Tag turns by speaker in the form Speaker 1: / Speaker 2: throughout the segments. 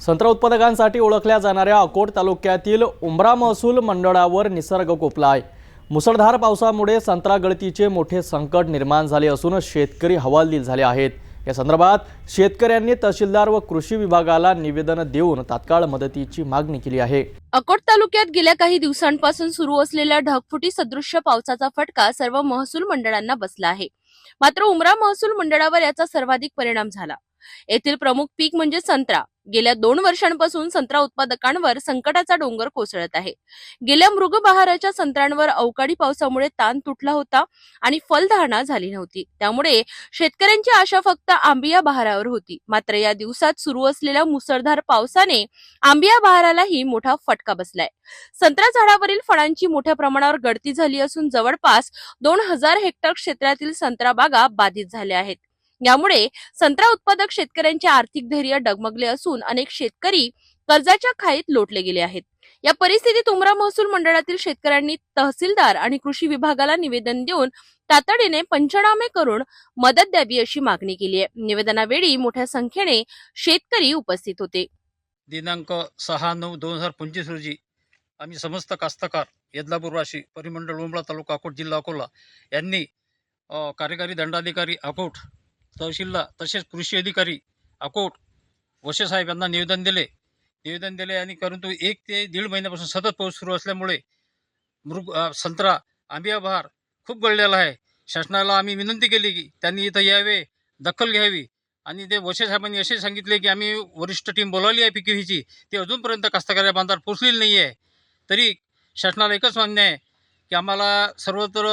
Speaker 1: संत्रा उत्पादकांसाठी ओळखल्या जाणाऱ्या अकोट तालुक्यातील उमरा महसूल मंडळावर निसर्ग कोपलाय मुसळधार पावसामुळे संत्रा गळतीचे मोठे संकट निर्माण झाले असून शेतकरी हवालदिल झाले आहेत. या संदर्भात शेतकऱ्यांनी तहसीलदार व कृषी विभागाला निवेदन देऊन तात्काळ मदतीची मागणी केली आहे.
Speaker 2: अकोट तालुक्यात गेल्या काही दिवसांपासून सुरू असलेल्या ढगफुटी सदृश्य पावसाचा फटका सर्व महसूल मंडळांना बसला आहे. मात्र उमरा महसूल मंडळावर याचा सर्वाधिक परिणाम झाला. येथील प्रमुख पीक म्हणजे संत्रा. गेल्या दोन वर्षांपासून संत्रा उत्पादकांवर संकटाचा डोंगर कोसळत आहे. गेल्या मृगबहाराच्या संत्र्यांवर अवकाळी पावसामुळे ताण तुटला होता आणि फलधारणा झाली नव्हती. त्यामुळे शेतकऱ्यांची आशा फक्त आंबिया बहारावर होती. मात्र या दिवसात सुरू असलेल्या मुसळधार पावसाने आंबिया बहारालाही मोठा फटका बसलाय. संत्रा झाडावरील फळांची मोठ्या प्रमाणावर गळती झाली असून जवळपास दोन हजार हेक्टर क्षेत्रातील संत्रा बागा बाधित झाल्या आहेत. यामुळे संत्रा उत्पादक शेतकऱ्यांचे आर्थिक धैर्य डगमगले असून अनेक शेतकरी कर्जाच्या खाईत लोटले गेले आहेत. या परिस्थितीत उमरा महसूल मंडळातील शेतकऱ्यांनी तहसीलदार आणि कृषी विभागाला निवेदन देऊन तातडीने पंचनामे करून मदत द्यावी अशी मागणी केली आहे. निवेदनावेळी मोठ्या संख्येने शेतकरी उपस्थित होते.
Speaker 3: दिनांक सहा नऊ दोन हजार पंचवीस रोजी आम्ही समस्त कास्तकार यदलापूरवासी परिमंडळ उमरा तालुका अकोट जिल्हा अकोला यांनी कार्यकारी दंडाधिकारी अकोट तहसीलला तसेच कृषी अधिकारी अकोट वशे साहेब यांना निवेदन दिले. निवेदन दिले आणि परंतु एक ते दीड महिन्यापासून सतत पाऊस सुरू असल्यामुळे मृग संत्रा आंबिया बहार खूप गळलेला आहे. शासनाला आम्ही विनंती केली की त्यांनी इथं यावे दखल घ्यावी आणि ते वशे साहेबांनी असे सांगितले की आम्ही वरिष्ठ टीम बोलावली आहे पीकेव्हीची ते अजूनपर्यंत कास्तकार्या बांधावर पोचलेली नाही आहे तरी शासनाला एकच मान्य आहे की आम्हाला सर्वत्र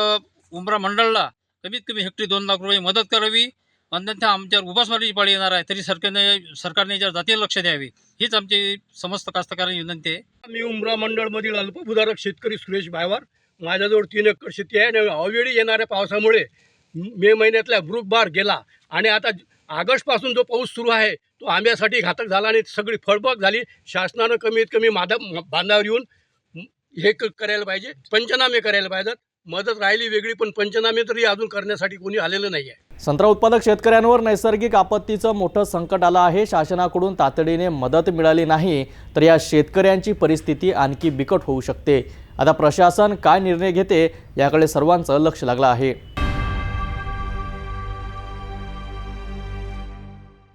Speaker 3: उमरा मंडळला कमीत कमी हेक्टरी दोन लाख रुपये मदत करावी. अन्यथा आमच्यावर उपासमारीची पाळी येणार आहे तरी सरकारने सरकारने याच्यावर जातीय लक्ष द्यावे हीच आमची समस्त कास्तकारांची विनंती आहे.
Speaker 4: मी उमरा मंडळमधील अल्पभूधारक शेतकरी सुरेश भायवार माझ्याजवळ तीन एकर शेती आहे आणि अवेळी येणाऱ्या पावसामुळे मे महिन्यातला बार गेला आणि आता ऑगस्टपासून जो पाऊस सुरू आहे तो आंब्यासाठी घातक झाला आणि सगळी फळबाग झाली. शासनानं कमीत कमी माधा बांधावर येऊन हे क- करायला पाहिजे पंचनामे करायला पाहिजेत. मदत राहिली वेगळी पण पंचनामे तरी अजून करण्यासाठी कोणी आलेलं नाही आहे
Speaker 1: संत्रा उत्पादक शेतकऱ्यांवर नैसर्गिक आपत्तीचं मोठं संकट आलं आहे. शासनाकडून तातडीने मदत मिळाली नाही तर या शेतकऱ्यांची परिस्थिती आणखी बिकट होऊ शकते. आता प्रशासन काय निर्णय घेते याकडे सर्वांचं लक्ष लागलं आहे.